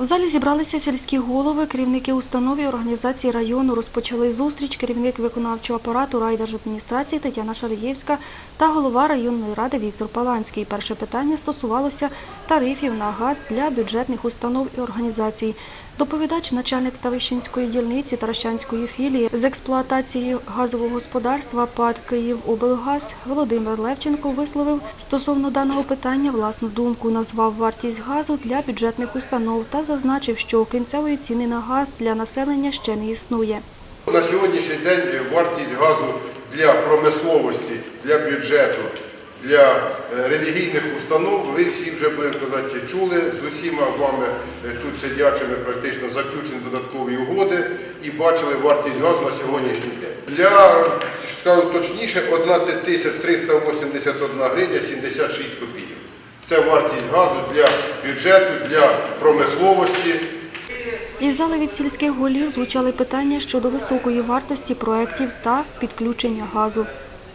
В залі зібралися сільські голови, керівники установ і організації району. Розпочали зустріч керівник виконавчого апарату райдержадміністрації Тетяна Шарієвська та голова районної ради Віктор Паланський. Перше питання стосувалося тарифів на газ для бюджетних установ і організацій. Доповідач, начальник Ставищенської дільниці Таращанської філії з експлуатації газового господарства ПАД «Київоблгаз» Володимир Левченко висловив стосовно даного питання власну думку, назвав вартість газу для бюджетних установ та зазначив, що кінцевої ціни на газ для населення ще не існує. На сьогоднішній день вартість газу для промисловості, для бюджету, для е, релігійних установ, ви всі вже будемо сказати, чули з усіма вами е, тут сидячими практично заключені додаткові угоди і бачили вартість газу на сьогоднішній день. Для скажу точніше, 11 тисяч 381 гривня 76 копійок. Це вартість газу для бюджету, для промисловості. Із зали від сільських голів звучали питання щодо високої вартості проєктів та підключення газу.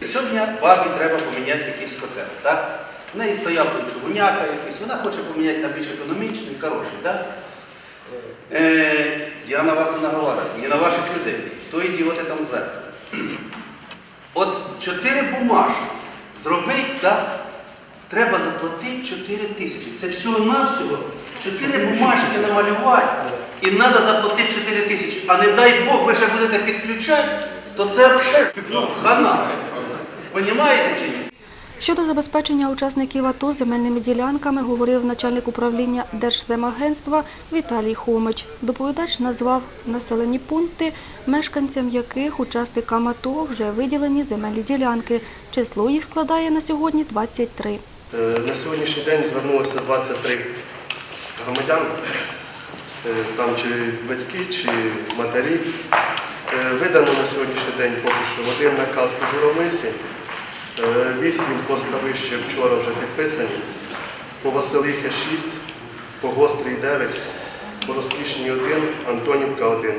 Сьогодні бабі треба поміняти якийсь котел, так? В неї стояв тут чугуняка якийсь, вона хоче поміняти на більш економічний, хороший, так? Е, я на вас не наговорю, ні на ваших людей, то ідіоти там зверху. От чотири бумажки зробить, так? Треба заплатити 4 тисячі. Це всього-навсього чотири бумажки намалювати. І треба заплатити 4 тисячі. А не дай Бог, ви ще будете підключати, то це взагалі хана. Понімаєте чи ні? Щодо забезпечення учасників АТО земельними ділянками говорив начальник управління Держземагентства Віталій Хомич. Доповідач назвав населені пункти, мешканцям яких учасникам АТО вже виділені земельні ділянки. Число їх складає на сьогодні 23. Е, На сьогоднішній день звернулося 23 громадян, е, там чи батьки, чи матері. Е, Видано на сьогоднішній день поки що один наказ по журавлисі, е, вісім по ставище вчора вже підписані, по Василихи 6, по Гострій 9, по Розкішній 1, Антонівка 1.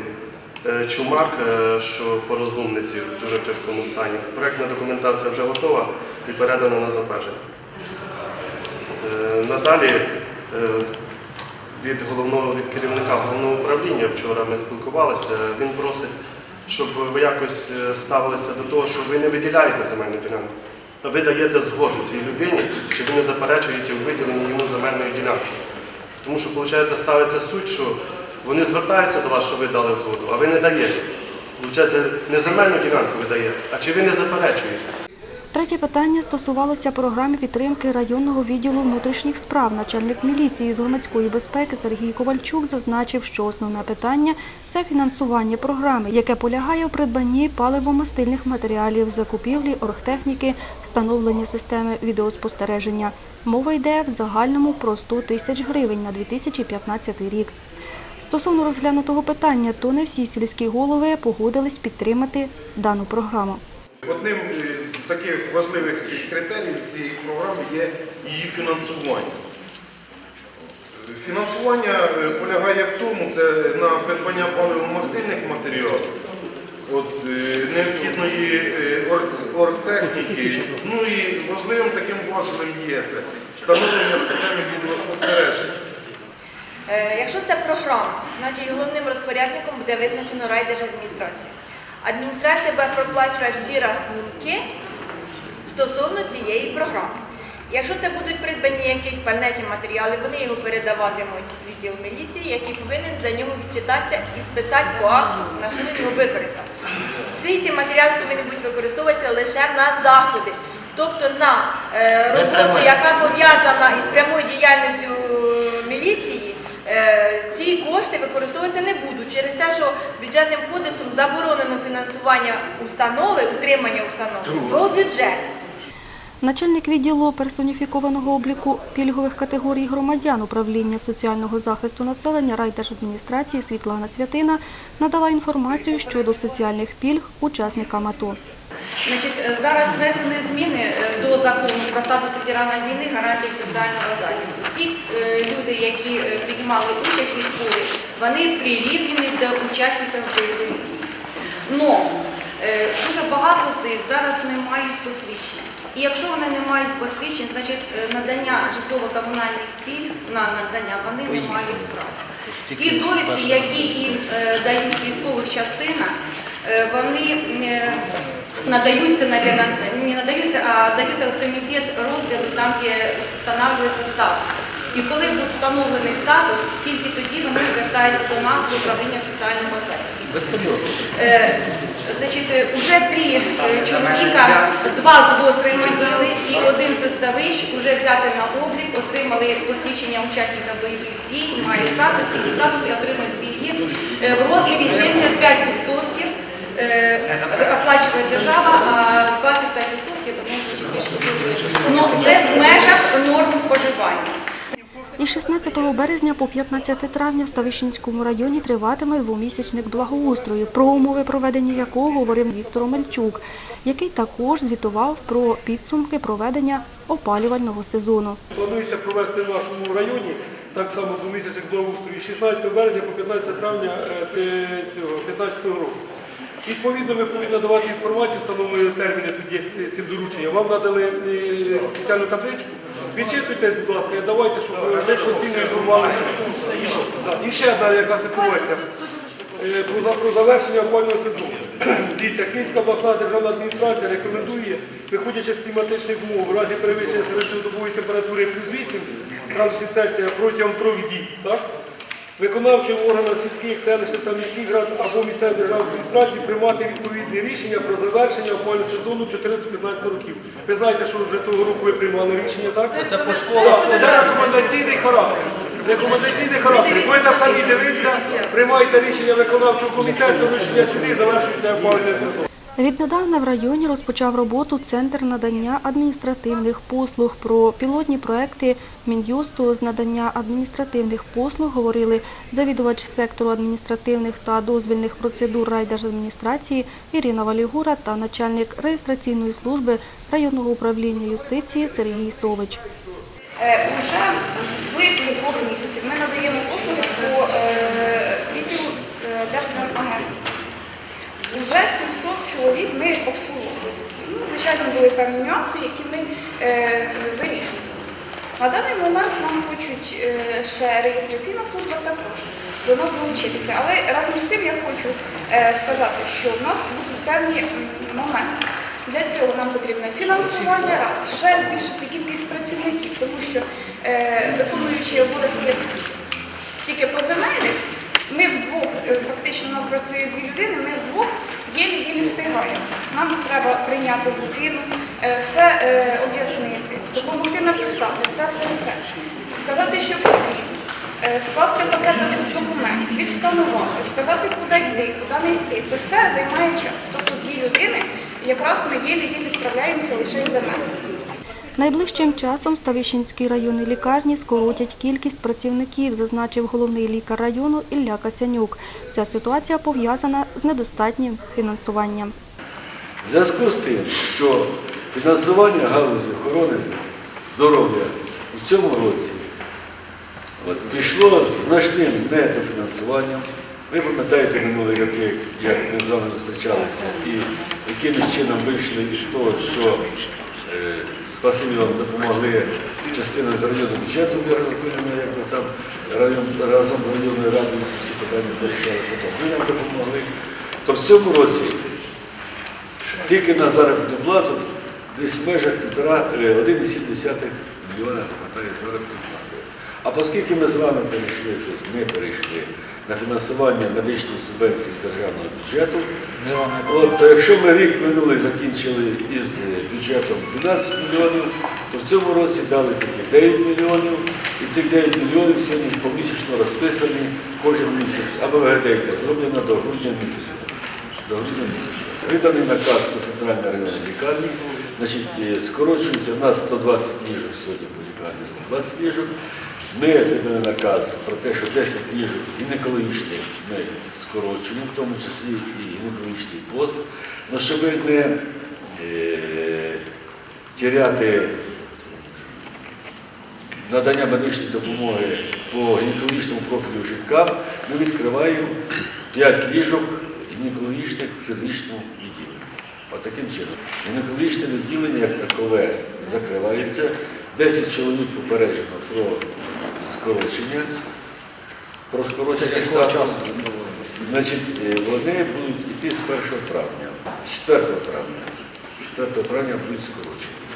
Е, Чумак, е, що по розумниці в дуже тяжкому стані. Проектна документація вже готова і передана на затвердження. Е, Надалі е, від головного від керівника головного управління вчора ми спілкувалися. Він просить, щоб ви якось е, ставилися до того, що ви не виділяєте земельну ділянку. а Ви даєте згоду цій людині, чи ви не заперечуєте в виділенні йому земельної ділянки. Тому що, виходить, ставиться суть, що вони звертаються до вас, що ви дали згоду, а ви не даєте. Виходить, не земельну ділянку ви даєте, а чи ви не заперечуєте. Третє питання стосувалося програми підтримки районного відділу внутрішніх справ. Начальник міліції з громадської безпеки Сергій Ковальчук зазначив, що основне питання це фінансування програми, яке полягає в придбанні паливомастильних матеріалів, закупівлі оргтехніки, встановлення системи відеоспостереження. Мова йде в загальному про 100 тисяч гривень на 2015 рік. Стосовно розглянутого питання, то не всі сільські голови погодились підтримати дану програму. Одним з таких важливих критеріїв цієї програми є її фінансування. Фінансування е, полягає в тому, це на придбання паливомастильних матеріалів, от, е, необхідної е, оргтехніки. Ну і важливим таким важливим є це встановлення системи відеоспостереження. Якщо це програма, значить головним розпорядником буде визначено райдержадміністрація. Адміністрація буде проплачувати всі рахунки стосовно цієї програми. Якщо це будуть придбані якісь пальне чи матеріали, вони його передаватимуть в відділ міліції, який повинен за нього відчитатися і списати по акту, на що він його використав. Всі ці матеріали повинні бути використовуватися лише на заходи, тобто на е, роботу, яка пов'язана із прямою діяльністю міліції. Е, Ці кошти використовуватися не будуть через те, що бюджетним кодексом заборонено фінансування установи, утримання установи до бюджету. Начальник відділу персоніфікованого обліку пільгових категорій громадян управління соціального захисту населення райдержадміністрації Світлана Святина надала інформацію щодо соціальних пільг учасникам АТО. Значить, е, зараз внесені зміни е, до закону про статус ветерана війни, гарантії соціального захисту. Ті е, люди, які приймали участь у військові, вони прирівняні до учасників бойових дій. Но дуже багато з них зараз не мають посвідчення. І якщо вони не мають посвідчень, значить надання житлово-комунальних пільг на надання вони не мають права. Ті довідки, які їм дають військових частинах, вони е, надаються, навірно, не надаються, а даються в комітет розгляду там, де встановлюється статус. І коли буде встановлений статус, тільки тоді вони звертаються до нас в управління соціального захисту. Е, Значить, е, уже три е, чоловіка, два з гострої могили і один заставищ вже взяти на облік, отримали посвідчення учасника бойових дій, має статус, статус і отримують пільги Е, в розмірі 75% е, оплачує держава, а 25% Ну, це в межах норм споживання. Із 16 березня по 15 травня в Ставищенському районі триватиме двомісячник благоустрою, про умови проведення якого говорив Віктор Омельчук, який також звітував про підсумки проведення опалювального сезону. Планується провести в нашому районі так само двомісячних благоустрою 16 березня по 15 травня е, е, цього 15 року. Відповідно, ви повинні надавати інформацію, встановлені терміни тут є з цим дорученням. Вам надали е, спеціальну табличку. Відчитуйтесь, будь ласка, давайте, щоб ви постійно інформувалися. І ще- одна яка ситуація. Е, Про, завершення опалювального сезону. Дивіться, Київська обласна державна адміністрація рекомендує, виходячи з кліматичних умов, в разі перевищення середньодобової температури плюс 8 градусів Цельсія протягом трьох діб, так? Виконавчим органам сільських, селищних та міських рад або місцевих державних адміністрацій приймати відповідні рішення про завершення опалювального сезону 14-15 років. Ви знаєте, що вже того року ви приймали рішення, так? Це по школах. Це рекомендаційний характер. Рекомендаційний характер. Ви на самі дивіться, приймаєте рішення виконавчого комітету, рішення сюди і завершуєте опалювальний сезон. Віднедавна в районі розпочав роботу Центр надання адміністративних послуг. Про пілотні проекти Мін'юсту з надання адміністративних послуг говорили завідувач сектору адміністративних та дозвільних процедур райдержадміністрації Ірина Валігура та начальник реєстраційної служби районного управління юстиції Сергій Сович. Е, Уже близько двох місяців ми надаємо послуги по е, відділу е, Держземагентства. Уже 700 чоловік ми обслуговуємо. Ну, звичайно, були певні нюанси, які ми е, вирішуємо. На даний момент нам хочуть е, ще реєстраційна служба також до нас долучитися. Але разом з тим я хочу е, сказати, що в нас будуть певні моменти. Для цього нам потрібне фінансування, раз, ще збільшити кількість працівників, тому що виконуючи обов'язки тільки по земельних, ми вдвох, е, фактично у нас працює дві людини, ми вдвох єлі-єлі встигаємо. Нам треба прийняти людину, е, все е, об'яснити, допомогти написати, все-все-все. Сказати, що потрібно. Скласти пакет документів, відсканувати, сказати, куди йти, куди не йти. Це все займає час. Тобто дві людини, якраз ми єлі-єлі справляємося лише із земель. Найближчим часом Ставищенській районній лікарні скоротять кількість працівників, зазначив головний лікар району Ілля Касянюк. Ця ситуація пов'язана з недостатнім фінансуванням. В зв'язку з тим, що фінансування галузі охорони здоров'я у цьому році от, пішло значним недофінансуванням. Ви пам'ятаєте минулі роки, як ми з вами зустрічалися, і якимось чином вийшли із того, що е, спасибі вам допомогли частина з районного бюджету Віра Анатолійовна, якби там район, разом з районною радою ці всі питання вирішали, потім ви нам допомогли. То в цьому році тільки на заробітну плату десь в межах е, 1,7 мільйона хватає заробітної плати. А оскільки ми з вами перейшли, тобто ми перейшли на фінансування медичної субвенції з державного бюджету, от, якщо ми рік минулий закінчили із е, бюджетом 12 мільйонів, то в цьому році дали тільки 9 мільйонів, і цих 9 мільйонів сьогодні помісячно розписані кожен місяць, або ВГД зроблена до грудня місяця. До грудня місяця. Виданий наказ по центральній районній лікарні, значить, е, скорочується в нас 120 ліжок сьогодні по лікарні, 120 ліжок. Ми видали наказ про те, що 10 ліжок гінекологічних ми скорочуємо, в тому числі і гінекологічний пост, ну, щоб не е, тіряти надання медичної допомоги по гінекологічному профілю жінкам, ми відкриваємо 5 ліжок гінекологічних в хірургічному відділенні. Отаким чином. Гінекологічне відділення як такове закривається. 10 чоловік попереджено про скорочення. про скорочення штату. Значить, е, вони будуть йти з 1 травня, з 4 травня. 4 травня будуть скорочені.